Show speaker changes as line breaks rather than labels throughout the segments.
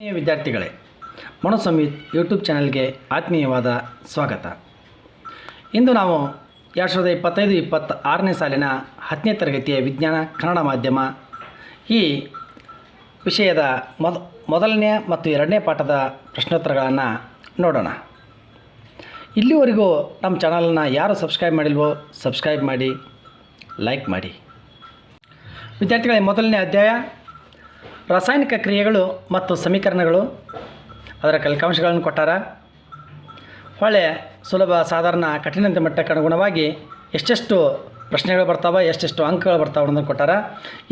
ವಿದ್ಯಾರ್ಥಿಗಳೇ ಮನೋಸಂಹಿತ್ ಯೂಟ್ಯೂಬ್ ಚಾನಲ್ಗೆ ಆತ್ಮೀಯವಾದ ಸ್ವಾಗತ. ಇಂದು ನಾವು ಎರಡು ಸಾವಿರದ ಇಪ್ಪತ್ತೈದು ಇಪ್ಪತ್ತ ಆರನೇ ಸಾಲಿನ ಹತ್ತನೇ ತರಗತಿಯ ವಿಜ್ಞಾನ ಕನ್ನಡ ಮಾಧ್ಯಮ ಈ ವಿಷಯದ ಮೊದ, ಮೊದಲನೇ ಮತ್ತು ಎರಡನೇ ಪಾಠದ ಪ್ರಶ್ನೋತ್ತರಗಳನ್ನು ನೋಡೋಣ. ಇಲ್ಲಿವರೆಗೂ ನಮ್ಮ ಚಾನಲನ್ನು ಯಾರು ಸಬ್ಸ್ಕ್ರೈಬ್ ಮಾಡಿಲ್ವೋ ಸಬ್ಸ್ಕ್ರೈಬ್ ಮಾಡಿ, ಲೈಕ್ ಮಾಡಿ. ವಿದ್ಯಾರ್ಥಿಗಳೇ, ಮೊದಲನೇ ಅಧ್ಯಾಯ ರಾಸಾಯನಿಕ ಕ್ರಿಯೆಗಳು ಮತ್ತು ಸಮೀಕರಣಗಳು ಅದರ ಕಲಿಕಾಂಶಗಳನ್ನು ಕೊಟ್ಟಾರ. ಹೊಳೆ ಸುಲಭ, ಸಾಧಾರಣ ಕಠಿಣತೆ ಮಟ್ಟಕ್ಕೆ ಅನುಗುಣವಾಗಿ ಎಷ್ಟೆಷ್ಟು ಪ್ರಶ್ನೆಗಳು ಬರ್ತಾವೆ, ಎಷ್ಟೆಷ್ಟು ಅಂಕಗಳು ಬರ್ತಾವೆ ಅನ್ನೋದನ್ನು ಕೊಟ್ಟಾರ.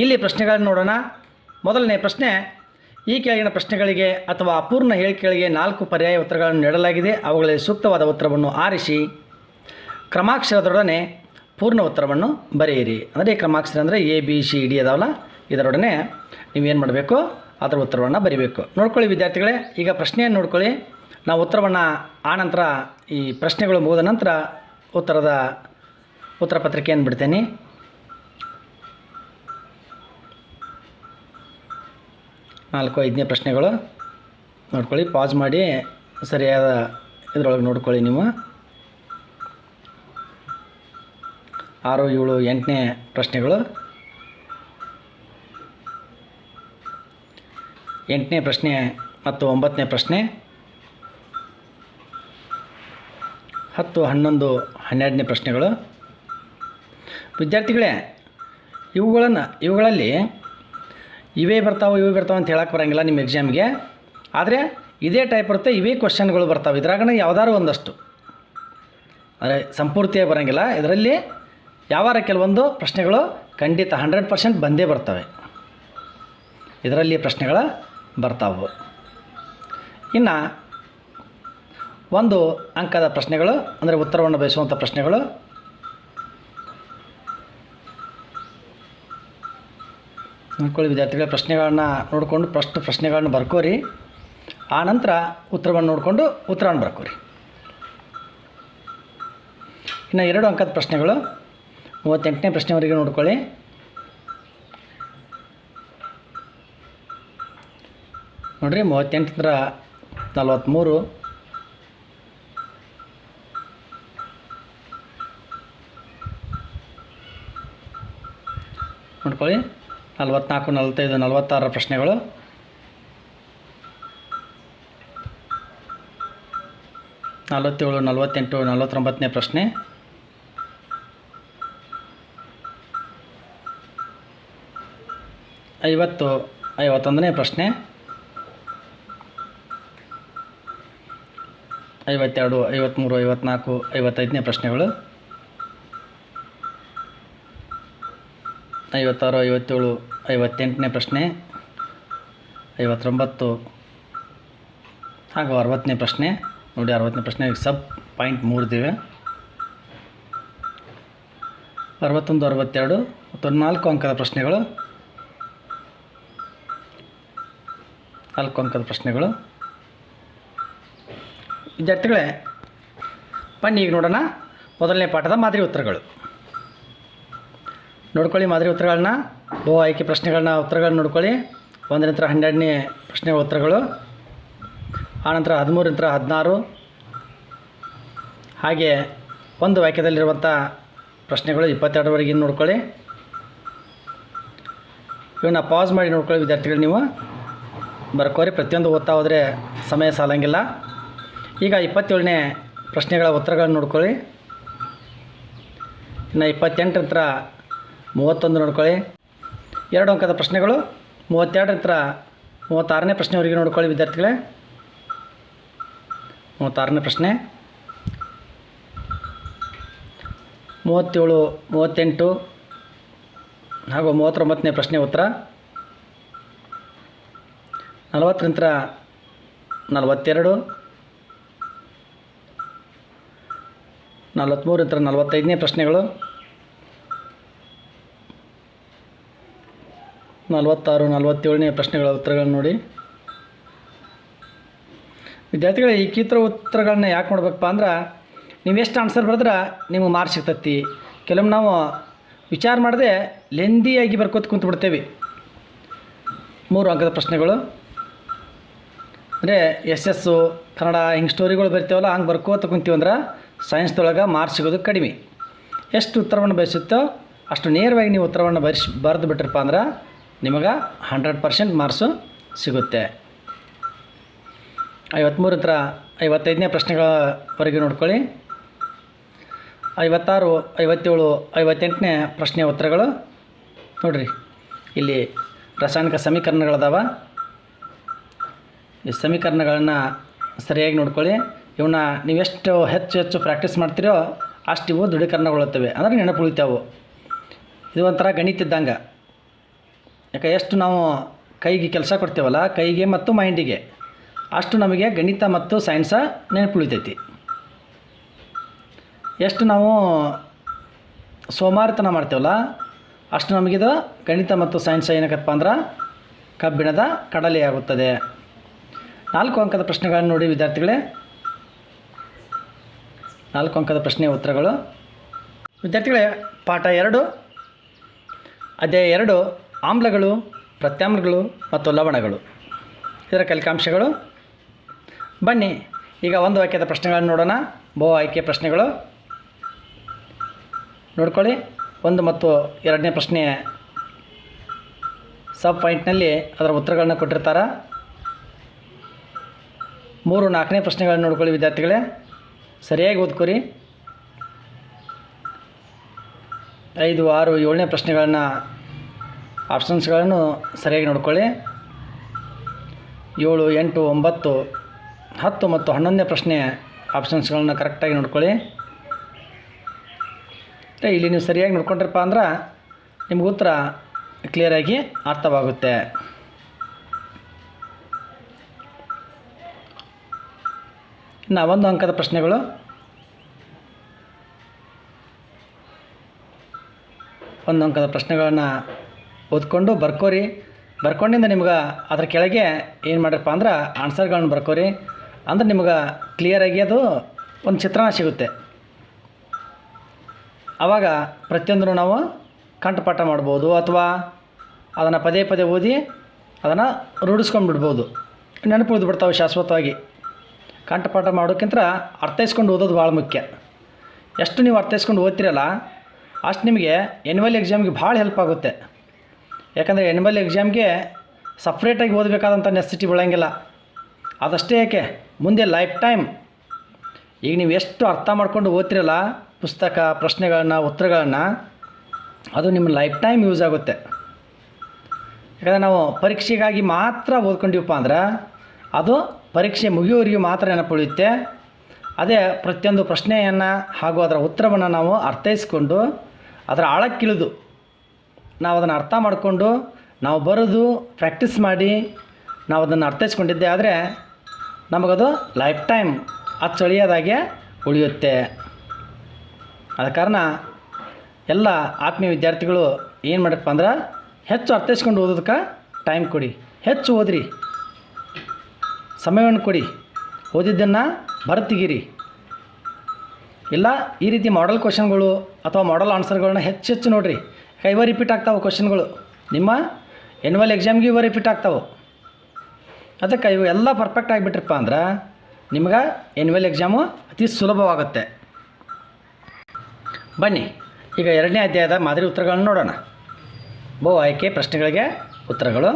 ಇಲ್ಲಿ ಪ್ರಶ್ನೆಗಳನ್ನು ನೋಡೋಣ. ಮೊದಲನೇ ಪ್ರಶ್ನೆ, ಈ ಕೆಳಗಿನ ಪ್ರಶ್ನೆಗಳಿಗೆ ಅಥವಾ ಅಪೂರ್ಣ ಹೇಳಿಕೆಗಳಿಗೆ ನಾಲ್ಕು ಪರ್ಯಾಯ ಉತ್ತರಗಳನ್ನು ನೀಡಲಾಗಿದೆ. ಅವುಗಳಲ್ಲಿ ಸೂಕ್ತವಾದ ಉತ್ತರವನ್ನು ಆರಿಸಿ, ಕ್ರಮಾಕ್ಷರದೊಡನೆ ಪೂರ್ಣ ಉತ್ತರವನ್ನು ಬರೆಯಿರಿ. ಅಂದರೆ ಕ್ರಮಾಕ್ಷರ ಅಂದರೆ ಎ ಬಿ ಸಿ ಡಿ ಅದಾವಲ್ಲ? ಇದರೊಡನೆ ನೀವೇನು ಮಾಡಬೇಕು? ಅದರ ಉತ್ತರವನ್ನು ಬರಿಬೇಕು. ನೋಡ್ಕೊಳ್ಳಿ ವಿದ್ಯಾರ್ಥಿಗಳೇ, ಈಗ ಪ್ರಶ್ನೆಯನ್ನು ನೋಡ್ಕೊಳ್ಳಿ. ನಾವು ಉತ್ತರವನ್ನು ಆನಂತರ ಈ ಪ್ರಶ್ನೆಗಳು ಮುಗಿದ ನಂತರ ಉತ್ತರದ ಉತ್ತರ ಪತ್ರಿಕೆಯನ್ನು ಬಿಡ್ತೇನೆ? ನಾಲ್ಕು, ಐದನೇ ಪ್ರಶ್ನೆಗಳು. ನೋಡ್ಕೊಳ್ಳಿ ಪಾಸ್ ಮಾಡಿ, ಸರಿಯಾದ ಇದರೊಳಗೆ ನೋಡ್ಕೊಳ್ಳಿ ನೀವು. ಆರು, ಏಳು, ಎಂಟನೇ ಪ್ರಶ್ನೆಗಳು. ಎಂಟನೇ ಪ್ರಶ್ನೆ ಮತ್ತು ಒಂಬತ್ತನೇ ಪ್ರಶ್ನೆ. ಹತ್ತು, ಹನ್ನೊಂದು, ಹನ್ನೆರಡನೇ ಪ್ರಶ್ನೆಗಳು. ವಿದ್ಯಾರ್ಥಿಗಳೇ, ಇವುಗಳನ್ನು, ಇವುಗಳಲ್ಲಿ ಇವೇ ಬರ್ತಾವೆ ಇವೇ ಬರ್ತಾವೆ ಅಂತ ಹೇಳಕ್ಕೆ ಬರೋಂಗಿಲ್ಲ ನಿಮ್ಮ ಎಕ್ಸಾಮ್ಗೆ ಆದರೆ ಇದೇ ಟೈಪ್ ಬರುತ್ತೆ ಇವೇ ಕ್ವಶನ್ಗಳು ಬರ್ತಾವೆ. ಇದ್ರಾಗನ ಯಾವ್ದಾರು ಒಂದಷ್ಟು. ಅಂದರೆ ಸಂಪೂರ್ತಿಯಾಗಿ ಬರೋಂಗಿಲ್ಲ. ಇದರಲ್ಲಿ ಯಾವಾರ ಕೆಲವೊಂದು ಪ್ರಶ್ನೆಗಳು ಖಂಡಿತ ಹಂಡ್ರೆಡ್ ಪರ್ಸೆಂಟ್ ಬಂದೇ ಬರ್ತವೆ. ಇದರಲ್ಲಿ ಪ್ರಶ್ನೆಗಳ ಬರ್ತಾವೆ. ಇನ್ನು ಒಂದು ಅಂಕದ ಪ್ರಶ್ನೆಗಳು, ಅಂದರೆ ಉತ್ತರವನ್ನು ಬಯಸುವಂಥ ಪ್ರಶ್ನೆಗಳು. ನೋಡ್ಕೊಳ್ಳಿ ವಿದ್ಯಾರ್ಥಿಗಳ, ಪ್ರಶ್ನೆಗಳನ್ನ ನೋಡಿಕೊಂಡು ಫಸ್ಟ್ ಪ್ರಶ್ನೆಗಳನ್ನ ಬರ್ಕೋರಿ. ಆ ನಂತರ ಉತ್ತರವನ್ನು ನೋಡಿಕೊಂಡು ಉತ್ತರವನ್ನು ಬರ್ಕೋರಿ. ಇನ್ನು ಎರಡು ಅಂಕದ ಪ್ರಶ್ನೆಗಳು, ಮೂವತ್ತೆಂಟನೇ ಪ್ರಶ್ನೆವರೆಗೆ ನೋಡ್ಕೊಳ್ಳಿ. ನೋಡಿರಿ ಮೂವತ್ತೆಂಟರ ನಲ್ವತ್ತ್ಮೂರು ನೋಡ್ಕೊಳ್ಳಿ, ನಲ್ವತ್ನಾಲ್ಕು, ನಲವತ್ತೈದು, ನಲವತ್ತಾರ ಪ್ರಶ್ನೆಗಳು. ನಲವತ್ತೇಳು, ನಲವತ್ತೆಂಟು, ನಲವತ್ತೊಂಬತ್ತನೇ ಪ್ರಶ್ನೆ. ಐವತ್ತು, ಐವತ್ತೊಂದನೇ ಪ್ರಶ್ನೆ. ಐವತ್ತೆರಡು ಐವತ್ತ್ಮೂರು ಐವತ್ತ್ನಾಲ್ಕು ಐವತ್ತೈದನೇ ಪ್ರಶ್ನೆಗಳು. ಐವತ್ತಾರು, ಐವತ್ತೇಳು, ಐವತ್ತೆಂಟನೇ ಪ್ರಶ್ನೆ. ಐವತ್ತೊಂಬತ್ತು, ಹಾಗೂ ಅರವತ್ತನೇ ಪ್ರಶ್ನೆ. ನೋಡಿ, ಅರವತ್ತನೇ ಪ್ರಶ್ನೆ ಸಬ್ ಪಾಯಿಂಟ್ ಮೂರಿದ್ದೀವಿ ಅರವತ್ತೊಂದು, ಅರವತ್ತೆರಡು ನಾಲ್ಕು ಅಂಕದ ಪ್ರಶ್ನೆಗಳು. ನಾಲ್ಕು ಅಂಕದ ಪ್ರಶ್ನೆಗಳು. ವಿದ್ಯಾರ್ಥಿಗಳೇ, ಬನ್ನಿ ಈಗ ನೋಡೋಣ ಮೊದಲನೇ ಪಾಠದ ಮಾದರಿ ಉತ್ತರಗಳು. ನೋಡ್ಕೊಳ್ಳಿ ಮಾದರಿ ಉತ್ತರಗಳನ್ನ ಬಹು ಆಯ್ಕೆ ಪ್ರಶ್ನೆಗಳನ್ನ ಉತ್ತರಗಳನ್ನ ನೋಡ್ಕೊಳ್ಳಿ. ಒಂದರಿಂದ ಹನ್ನೆರಡನೇ ಪ್ರಶ್ನೆ ಉತ್ತರಗಳು. ಆನಂತರ ಹದಿಮೂರರಿಂದ ಹದಿನಾರು. ಹಾಗೆ ಒಂದು ವಾಕ್ಯದಲ್ಲಿರುವಂಥ ಪ್ರಶ್ನೆಗಳು ಇಪ್ಪತ್ತೆರಡರವರೆಗೆ ನೋಡ್ಕೊಳ್ಳಿ. ಇವನ್ನ ಪಾಸ್ ಮಾಡಿ ನೋಡ್ಕೊಳ್ಳಿ ವಿದ್ಯಾರ್ಥಿಗಳು ನೀವು. ಬರ್ಕೋರಿ, ಪ್ರತಿಯೊಂದು ಓದ್ತಾ ಹೋದರೆ ಸಮಯ ಸಾಲಂಗಿಲ್ಲ. ಈಗ ಇಪ್ಪತ್ತೇಳನೇ ಪ್ರಶ್ನೆಗಳ ಉತ್ತರಗಳನ್ನು ನೋಡ್ಕೊಳ್ಳಿ. ಇನ್ನು ಇಪ್ಪತ್ತೆಂಟರ ಮೂವತ್ತೊಂದು ನೋಡ್ಕೊಳ್ಳಿ. ಎರಡು ಅಂಕದ ಪ್ರಶ್ನೆಗಳು, ಮೂವತ್ತೆರಡರ ಮೂವತ್ತಾರನೇ ಪ್ರಶ್ನೆವರೆಗೆ ನೋಡ್ಕೊಳ್ಳಿ ವಿದ್ಯಾರ್ಥಿಗಳೇ. ಮೂವತ್ತಾರನೇ ಪ್ರಶ್ನೆ. ಮೂವತ್ತೇಳು, ಮೂವತ್ತೆಂಟು, ಹಾಗೂ ಮೂವತ್ತೊಂಬತ್ತನೇ ಪ್ರಶ್ನೆ ಉತ್ತರ. ನಲವತ್ತರಿಂದ ನಲವತ್ತೆರಡು ನಲವತ್ತ್ಮೂರರಿಂದ ನಲವತ್ತೈದನೇ ಪ್ರಶ್ನೆಗಳು. ನಲವತ್ತಾರು, ನಲವತ್ತೇಳನೇ ಪ್ರಶ್ನೆಗಳ ಉತ್ತರಗಳನ್ನು ನೋಡಿ. ವಿದ್ಯಾರ್ಥಿಗಳೇ, ಈ ಕೀತ್ರ ಉತ್ತರಗಳನ್ನ ಯಾಕೆ ನೋಡ್ಬೇಕಪ್ಪ ಅಂದ್ರೆ, ನೀವು ಎಷ್ಟು ಆನ್ಸರ್ ಬರೆದ್ರೆ ನಿಮಗೆ ಮಾರ್ಕ್ಸ್ ಸಿಗ್ತೈತಿ. ಕೆಲವೊಮ್ಮೆ ನಾವು ವಿಚಾರ ಮಾಡದೆ ಲೆಂದಿಯಾಗಿ ಬರ್ಕೋತ ಕುಂತ್ಬಿಡ್ತೇವೆ ಮೂರು ಅಂಕದ ಪ್ರಶ್ನೆಗಳು. ಅಂದರೆ ಎಸ್ ಎಸ್ಸು ಕನ್ನಡ ಹಿಂಗೆ ಸ್ಟೋರಿಗಳು ಬರ್ತೇವಲ್ಲ, ಹಂಗೆ ಬರ್ಕೋತ ಕುಂತೀವಂದ್ರೆ ಸೈನ್ಸ್ದೊಳಗೆ ಮಾರ್ಕ್ಸ್ ಸಿಗೋದು ಕಡಿಮೆ. ಎಷ್ಟು ಉತ್ತರವನ್ನು ಬಯಸುತ್ತೋ ಅಷ್ಟು ನೇರವಾಗಿ ನೀವು ಉತ್ತರವನ್ನು ಬರೆಸಿ ಬರೆದು ಬಿಟ್ರಪ್ಪ ಅಂದ್ರೆ ನಿಮಗೆ ಹಂಡ್ರೆಡ್ ಪರ್ಸೆಂಟ್ ಮಾರ್ಕ್ಸು ಸಿಗುತ್ತೆ. ಐವತ್ತ್ಮೂರು ಹತ್ರ ಐವತ್ತೈದನೇ ಪ್ರಶ್ನೆಗಳವರೆಗೆ ನೋಡ್ಕೊಳ್ಳಿ. ಐವತ್ತಾರು, ಐವತ್ತೇಳು, ಐವತ್ತೆಂಟನೇ ಪ್ರಶ್ನೆ ಉತ್ತರಗಳು ನೋಡಿರಿ. ಇಲ್ಲಿ ರಾಸಾಯನಿಕ ಸಮೀಕರಣಗಳದಾವ. ಈ ಸಮೀಕರಣಗಳನ್ನು ಸರಿಯಾಗಿ ನೋಡ್ಕೊಳ್ಳಿ. ಇವನ್ನ ನೀವೆಷ್ಟು ಹೆಚ್ಚು ಹೆಚ್ಚು ಪ್ರಾಕ್ಟೀಸ್ ಮಾಡ್ತೀರೋ ಅಷ್ಟು ಇವು ದೃಢೀಕರಣಗೊಳ್ಳುತ್ತವೆ. ಅಂದರೆ ನೆನಪು ಉಳಿತಾವು. ಇದು ಒಂಥರ ಗಣಿತ ಇದ್ದಂಗೆ. ಯಾಕೆ ಎಷ್ಟು ನಾವು ಕೈಗೆ ಕೆಲಸ ಕೊಡ್ತೇವಲ್ಲ, ಕೈಗೆ ಮತ್ತು ಮೈಂಡಿಗೆ ಅಷ್ಟು ನಮಗೆ ಗಣಿತ ಮತ್ತು ಸೈನ್ಸ ನೆನಪು ಉಳಿತೈತಿ. ಎಷ್ಟು ನಾವು ಸೋಮಾರಿತನ ಮಾಡ್ತೇವಲ್ಲ, ಅಷ್ಟು ನಮಗಿದು ಗಣಿತ ಮತ್ತು ಸೈನ್ಸ್ ಏನಕ್ಕಪ್ಪ ಅಂದ್ರೆ ಕಬ್ಬಿಣದ ಕಡಲೆಯಾಗುತ್ತದೆ ನಾಲ್ಕು ಅಂಕದ ಪ್ರಶ್ನೆಗಳನ್ನು ನೋಡಿ ವಿದ್ಯಾರ್ಥಿಗಳೇ. ನಾಲ್ಕು ಅಂಕದ ಪ್ರಶ್ನೆ ಉತ್ತರಗಳು. ವಿದ್ಯಾರ್ಥಿಗಳೇ, ಪಾಠ ಎರಡು. ಅಧ್ಯಾಯ ಎರಡು, ಆಮ್ಲಗಳು, ಪ್ರತ್ಯಾಮ್ಲಗಳು ಮತ್ತು ಲವಣಗಳು. ಇದರ ಕಲಿಕಾಂಶಗಳು ಬನ್ನಿ, ಈಗ ಒಂದು ವಾಕ್ಯದ ಪ್ರಶ್ನೆಗಳನ್ನು ನೋಡೋಣ. ಬಹು ಆಯ್ಕೆ ಪ್ರಶ್ನೆಗಳು. ನೋಡ್ಕೊಳ್ಳಿ, ಒಂದು ಮತ್ತು ಎರಡನೇ ಪ್ರಶ್ನೆ. ಸಬ್ ಪಾಯಿಂಟ್ನಲ್ಲಿ ಅದರ ಉತ್ತರಗಳನ್ನು ಕೊಟ್ಟಿರ್ತಾರೆ? ಮೂರು ನಾಲ್ಕನೇ ಪ್ರಶ್ನೆಗಳನ್ನು ನೋಡ್ಕೊಳ್ಳಿ ವಿದ್ಯಾರ್ಥಿಗಳೇ. ಸರಿಯಾಗಿ ಓದ್ಕೊರಿ. ಐದು, ಆರು, ಏಳನೇ ಪ್ರಶ್ನೆಗಳನ್ನು ಆಪ್ಷನ್ಸ್ಗಳನ್ನು ಸರಿಯಾಗಿ ನೋಡ್ಕೊಳ್ಳಿ. ಏಳು, ಎಂಟು, ಒಂಬತ್ತು, ಹತ್ತು ಮತ್ತು ಹನ್ನೊಂದನೇ ಪ್ರಶ್ನೆ ಆಪ್ಷನ್ಸ್ಗಳನ್ನ ಕರೆಕ್ಟಾಗಿ ನೋಡ್ಕೊಳ್ಳಿ. ಇಲ್ಲಿ ನೀವು ಸರಿಯಾಗಿ ನೋಡ್ಕೊಂಡ್ರಪ್ಪ ಅಂದ್ರೆ ನಿಮ್ಗೆ ಉತ್ತರ ಕ್ಲಿಯರಾಗಿ ಅರ್ಥವಾಗುತ್ತೆ. ಇನ್ನು ಒಂದು ಅಂಕದ ಪ್ರಶ್ನೆಗಳು. ಒಂದು ಅಂಕದ ಪ್ರಶ್ನೆಗಳನ್ನು ಓದ್ಕೊಂಡು ಬರ್ಕೋರಿ. ಬರ್ಕೊಂಡಿಂದ ನಿಮ್ಗೆ ಅದ್ರ ಕೆಳಗೆ ಏನು ಮಾಡ್ರಪ್ಪ ಅಂದ್ರೆ ಆನ್ಸರ್ಗಳನ್ನು ಬರ್ಕೋರಿ. ಅಂದ್ರೆ ನಿಮ್ಗೆ ಕ್ಲಿಯರಾಗಿ ಅದು ಒಂದು ಚಿತ್ರಣ ಸಿಗುತ್ತೆ. ಆವಾಗ ಪ್ರತಿಯೊಂದನ್ನು ನಾವು ಕಂಠಪಾಠ ಮಾಡ್ಬೋದು ಅಥವಾ ಅದನ್ನು ಪದೇ ಪದೇ ಓದಿ ಅದನ್ನು ರೂಢಿಸ್ಕೊಂಡ್ಬಿಡ್ಬೋದು. ನೆನಪು ಉಳಿದ್ಬಿಡ್ತಾವೆ ಶಾಶ್ವತವಾಗಿ. ಕಂಠಪಾಠ ಮಾಡೋಕ್ಕಿಂತ ಅರ್ಥೈಸ್ಕೊಂಡು ಓದೋದು ಭಾಳ ಮುಖ್ಯ. ಎಷ್ಟು ನೀವು ಅರ್ಥೈಸ್ಕೊಂಡು ಓದ್ತಿರಲ್ಲ, ಅಷ್ಟು ನಿಮಗೆ ಎನ್ಯುವಲ್ ಎಕ್ಸಾಮ್ಗೆ ಭಾಳ ಹೆಲ್ಪ್ ಆಗುತ್ತೆ. ಯಾಕಂದರೆ ಎನ್ಯುವಲ್ ಎಕ್ಸಾಮ್ಗೆ ಸಪ್ರೇಟಾಗಿ ಓದಬೇಕಾದಂಥ ನೆಸಿಟಿ ಬೀಳಂಗಿಲ್ಲ. ಅದಷ್ಟೇ ಯಾಕೆ ಮುಂದೆ ಲೈಫ್ ಟೈಮ್ ಈಗ ನೀವು ಎಷ್ಟು ಅರ್ಥ ಮಾಡ್ಕೊಂಡು ಓದ್ತಿರಲ್ಲ, ಪುಸ್ತಕ, ಪ್ರಶ್ನೆಗಳನ್ನ, ಉತ್ತರಗಳನ್ನ, ಅದು ನಿಮ್ಮ ಲೈಫ್ ಟೈಮ್ ಯೂಸ್ ಆಗುತ್ತೆ. ಯಾಕಂದರೆ ನಾವು ಪರೀಕ್ಷೆಗಾಗಿ ಮಾತ್ರ ಓದ್ಕೊಂಡಿವಪ್ಪ ಅಂದ್ರೆ, ಅದು ಪರೀಕ್ಷೆ ಮುಗಿಯೋವರೆಗೂ ಮಾತ್ರ ನೆನಪುಳಿಯುತ್ತೆ. ಅದೇ ಪ್ರತಿಯೊಂದು ಪ್ರಶ್ನೆಯನ್ನು ಹಾಗೂ ಅದರ ಉತ್ತರವನ್ನು ನಾವು ಅರ್ಥೈಸ್ಕೊಂಡು, ಅದರ ಆಳಕ್ಕಿಳಿದು ನಾವು ಅದನ್ನು ಅರ್ಥ ಮಾಡಿಕೊಂಡು, ನಾವು ಬರೋದು ಪ್ರಾಕ್ಟೀಸ್ ಮಾಡಿ ನಾವು ಅದನ್ನು ಅರ್ಥೈಸ್ಕೊಂಡಿದ್ದೆ ಆದರೆ ನಮಗದು ಲೈಫ್ ಟೈಮ್ ಅಚ್ಚಳಿಯೋದಾಗೆ ಉಳಿಯುತ್ತೆ. ಆದ ಕಾರಣ ಎಲ್ಲ ಆತ್ಮೀಯ ವಿದ್ಯಾರ್ಥಿಗಳು ಏನು ಮಾಡಪ್ಪ ಅಂದ್ರೆ ಹೆಚ್ಚು ಅರ್ಥೈಸ್ಕೊಂಡು ಓದೋದಕ್ಕೆ ಟೈಮ್ ಕೊಡಿ. ಹೆಚ್ಚು ಓದಿರಿ. ಸಮಯವನ್ನು ಕೊಡಿ. ಓದಿದ್ದನ್ನು ಬರ್ತಿಗಿರಿ. ಇಲ್ಲ, ಈ ರೀತಿ ಮಾಡಲ್ ಕ್ವಶನ್ಗಳು ಅಥವಾ ಮಾಡಲ್ ಆನ್ಸರ್ಗಳನ್ನ ಹೆಚ್ಚು ಹೆಚ್ಚು ನೋಡಿರಿ. ಇವ ರಿಪೀಟ್ ಆಗ್ತಾವೆ ಕ್ವಶನ್ಗಳು ನಿಮ್ಮ ಎನ್ಯುವಲ್ ಎಕ್ಸಾಮ್ಗೆ ಇವ ರಿಪೀಟ್ ಆಗ್ತಾವೆ. ಅದಕ್ಕೆ ಇವು ಎಲ್ಲ ಪರ್ಫೆಕ್ಟ್ ಆಗಿಬಿಟ್ರಪ್ಪ ಅಂದ್ರೆ ನಿಮ್ಗೆ ಎನ್ವಲ್ ಎಕ್ಸಾಮು ಅತಿ ಸುಲಭವಾಗುತ್ತೆ. ಬನ್ನಿ, ಈಗ ಎರಡನೇ ಅಧ್ಯಾಯದ ಮಾದರಿ ಉತ್ತರಗಳನ್ನು ನೋಡೋಣ. ಬಹು ಆಯ್ಕೆ ಪ್ರಶ್ನೆಗಳಿಗೆ ಉತ್ತರಗಳು.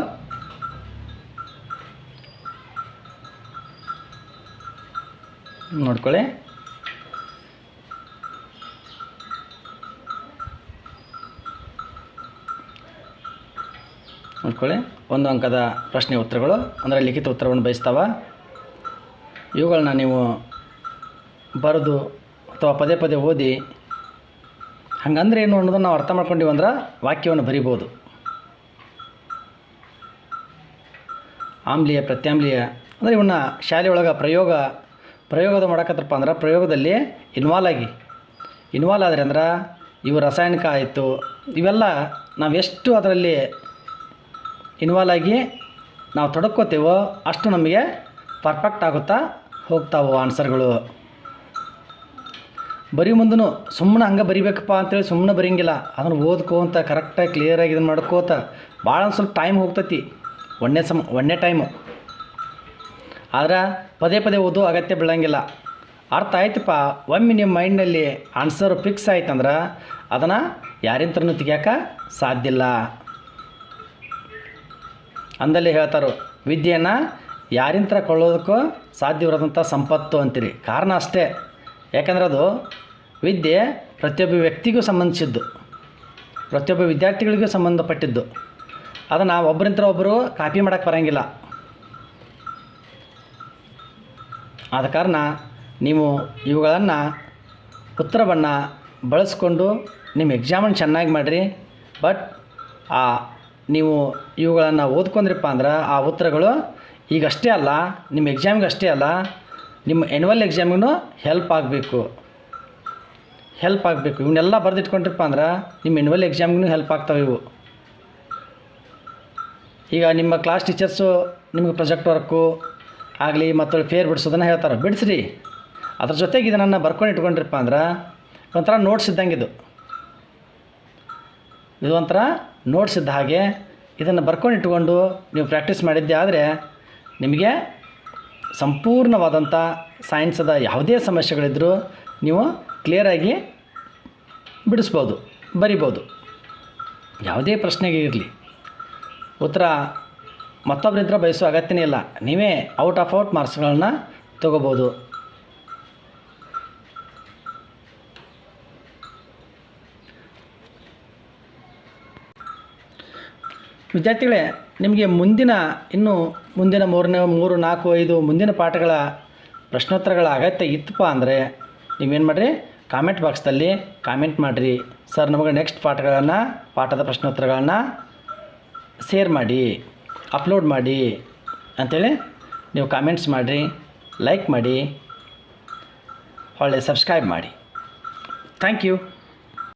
ನೋಡ್ಕೊಳ್ಳಿ. ನೋಡ್ಕೊಳ್ಳಿ. ಒಂದು ಅಂಕದ ಪ್ರಶ್ನೆ ಉತ್ತರಗಳು. ಅಂದರೆ ಲಿಖಿತ ಉತ್ತರವನ್ನು ಬಯಸ್ತಾವ. ಇವುಗಳನ್ನ ನೀವು ಬರೆದು ಅಥವಾ ಪದೇ ಪದೇ ಓದಿ ಹಂಗಂದ್ರೆ ಏನು ಅನ್ನೋದನ್ನು ನಾವು ಅರ್ಥ ಮಾಡ್ಕೊಂಡಿವಿ ಅಂದ್ರೆ ವಾಕ್ಯವನ್ನು ಬರಿಬೋದು. ಆಮ್ಲೀಯ, ಪ್ರತ್ಯಾಮ್ಲೀಯ, ಅಂದರೆ ಇವನ್ನ ಶಾಲೆ ಒಳಗೆ ಪ್ರಯೋಗ ಪ್ರಯೋಗದ ಮಾಡಕತ್ತಪ್ಪ ಅಂದ್ರೆ ಪ್ರಯೋಗದಲ್ಲಿ ಇನ್ವಾಲ್ವ್ ಆಗಿ. ಇನ್ವಾಲ್ ಆದರೆ ಅಂದ್ರೆ ಇವು ರಾಸಾಯನಿಕ ಆಯಿತು, ಇವೆಲ್ಲ ನಾವೆಷ್ಟು ಅದರಲ್ಲಿ ಇನ್ವಾಲ್ವ್ ಆಗಿ ನಾವು ತೊಡಕೋತೇವೋ ಅಷ್ಟು ನಮಗೆ ಪರ್ಫೆಕ್ಟ್ ಆಗುತ್ತಾ ಹೋಗ್ತಾವೆ ಆನ್ಸರ್ಗಳು ಬರೀ ಮುಂದೂ ಸುಮ್ಮನೆ ಹಂಗೆ ಬರಿಬೇಕಪ್ಪ ಅಂತೇಳಿ ಸುಮ್ಮನೆ ಬರೀಂಗಿಲ್ಲ ಅದನ್ನು ಓದ್ಕೋತ ಕರೆಕ್ಟಾಗಿ ಕ್ಲಿಯರಾಗಿ ಇದನ್ನು ಮಾಡ್ಕೋತ ಭಾಳ ಒಂದು ಸ್ವಲ್ಪ ಟೈಮ್ ಹೋಗ್ತೈತಿ, ಒಂದನೇ ಸಮ, ಒಂದನೇ ಟೈಮು ಆದ್ರೆ ಪದೇ ಪದೇ ಓದೋ ಅಗತ್ಯ ಬೀಳಂಗಿಲ್ಲ. ಅರ್ಥ ಆಯ್ತಪ್ಪ ಒಮ್ಮೆ ನಿಮ್ಮ ಮೈಂಡ್ನಲ್ಲಿ ಆನ್ಸರ್ ಫಿಕ್ಸ್ ಆಯ್ತಂದ್ರೆ ಅದನ್ನು ಯಾರಿಂತ್ರನೂ ತೆಗಿಯೋಕೆ ಸಾಧ್ಯ ಇಲ್ಲ. ಅಂದಲ್ಲಿ ಹೇಳ್ತಾರೋ, ವಿದ್ಯೆಯನ್ನು ಯಾರಿಂತ್ರ ಕೊಳ್ಳೋದಕ್ಕೂ ಸಾಧ್ಯವಿರೋದಂಥ ಸಂಪತ್ತು ಅಂತೀರಿ. ಕಾರಣ ಅಷ್ಟೇ. ಯಾಕಂದ್ರೆ ಅದು ವಿದ್ಯೆ ಪ್ರತಿಯೊಬ್ಬ ವ್ಯಕ್ತಿಗೂ ಸಂಬಂಧಿಸಿದ್ದು. ಪ್ರತಿಯೊಬ್ಬ ವಿದ್ಯಾರ್ಥಿಗಳಿಗೂ ಸಂಬಂಧಪಟ್ಟಿದ್ದು. ಅದನ್ನು ಒಬ್ಬರಿಂತ್ರ ಒಬ್ಬರು ಕಾಪಿ ಮಾಡೋಕ್ಕೆ ಬರೋಂಗಿಲ್ಲ. ಆದ ಕಾರಣ ನೀವು ಇವುಗಳನ್ನು ಉತ್ತರವನ್ನು ಬಳಸ್ಕೊಂಡು ನಿಮ್ಮ ಎಕ್ಸಾಮನ್ನು ಚೆನ್ನಾಗಿ ಮಾಡಿರಿ. ಬಟ್ ಆ, ನೀವು ಇವುಗಳನ್ನು ಓದ್ಕೊಂಡ್ರಿಪ್ಪ ಅಂದ್ರೆ ಆ ಉತ್ತರಗಳು ಈಗಷ್ಟೇ ಅಲ್ಲ, ನಿಮ್ಮ ಎಕ್ಸಾಮ್ಗೆ ಅಷ್ಟೇ ಅಲ್ಲ, ನಿಮ್ಮ ಎನ್ಯುವಲ್ ಎಕ್ಸಾಮಿಗೂ ಹೆಲ್ಪ್ ಆಗಬೇಕು. ಹೆಲ್ಪ್ ಆಗಬೇಕು. ಇವನ್ನೆಲ್ಲ ಬರೆದಿಟ್ಕೊಂಡ್ರಿಪ್ಪ ಅಂದ್ರೆ ನಿಮ್ಮ ಎನ್ಯುವಲ್ ಎಕ್ಸಾಮ್ಗೂ ಹೆಲ್ಪ್ ಆಗ್ತವೆ ಇವು. ಈಗ ನಿಮ್ಮ ಕ್ಲಾಸ್ ಟೀಚರ್ಸು ನಿಮಗೆ ಪ್ರಾಜೆಕ್ಟ್ ವರ್ಕು ಆಗಲಿ ಮತ್ತೊಳ್ಳಿ ಫೇರ್ ಬಿಡಿಸೋದನ್ನು ಹೇಳ್ತಾರೆ. ಬಿಡಿಸ್ರಿ. ಅದ್ರ ಜೊತೆಗೆ ಇದನ್ನು ಬರ್ಕೊಂಡು ಇಟ್ಕೊಂಡ್ರಿಪ್ಪ ಅಂದ್ರೆ, ಒಂಥರ ನೋಟ್ಸ್ ಇದ್ದಂಗೆ ಇದು ಇದು ಒಂಥರ ನೋಟ್ಸ್ ಇದ್ದ ಹಾಗೆ ಇದನ್ನು ಬರ್ಕೊಂಡು ಇಟ್ಕೊಂಡು ನೀವು ಪ್ರಾಕ್ಟೀಸ್ ಮಾಡಿದ್ದೆ ಆದರೆ ನಿಮಗೆ ಸಂಪೂರ್ಣವಾದಂಥ ಸೈನ್ಸದ ಯಾವುದೇ ಸಮಸ್ಯೆಗಳಿದ್ದರೂ ನೀವು ಕ್ಲಿಯರಾಗಿ ಬಿಡಿಸ್ಬೋದು, ಬರಿಬೋದು. ಯಾವುದೇ ಪ್ರಶ್ನೆಗೆ ಇರಲಿ. ಉತ್ತರ ಮತ್ತೊಬ್ಬರಿದ್ರೆ ಬಯಸೋ ಅಗತ್ಯನೇ ಇಲ್ಲ. ನೀವೇ ಔಟ್ ಆಫ್ ಔಟ್ ಮಾರ್ಕ್ಸ್ಗಳನ್ನ ತಗೋಬೋದು. ವಿದ್ಯಾರ್ಥಿಗಳೇ, ನಿಮಗೆ ಮುಂದಿನ, ಇನ್ನು ಮುಂದಿನ ಮೂರನೇ, ಮೂರು, ನಾಲ್ಕು, ಐದು ಮುಂದಿನ ಪಾಠಗಳ ಪ್ರಶ್ನೋತ್ತರಗಳ ಅಗತ್ಯ ಇತ್ತಪ್ಪ ಅಂದರೆ ನೀವೇನು ಮಾಡಿರಿ? ಕಾಮೆಂಟ್ ಬಾಕ್ಸ್ದಲ್ಲಿ ಕಾಮೆಂಟ್ ಮಾಡಿರಿ. ಸರ್, ನಮಗೆ ನೆಕ್ಸ್ಟ್ ಪಾಠಗಳನ್ನು, ಪಾಠದ ಪ್ರಶ್ನೋತ್ತರಗಳನ್ನು ಶೇರ್ ಮಾಡಿ. ಅಪ್ಲೋಡ್ ಮಾಡಿ ಅಂಥೇಳಿ ನೀವು ಕಾಮೆಂಟ್ಸ್ ಮಾಡಿರಿ ಲೈಕ್ ಮಾಡಿ ಒಳ್ಳೆ ಸಬ್ಸ್ಕ್ರೈಬ್ ಮಾಡಿ. Thank you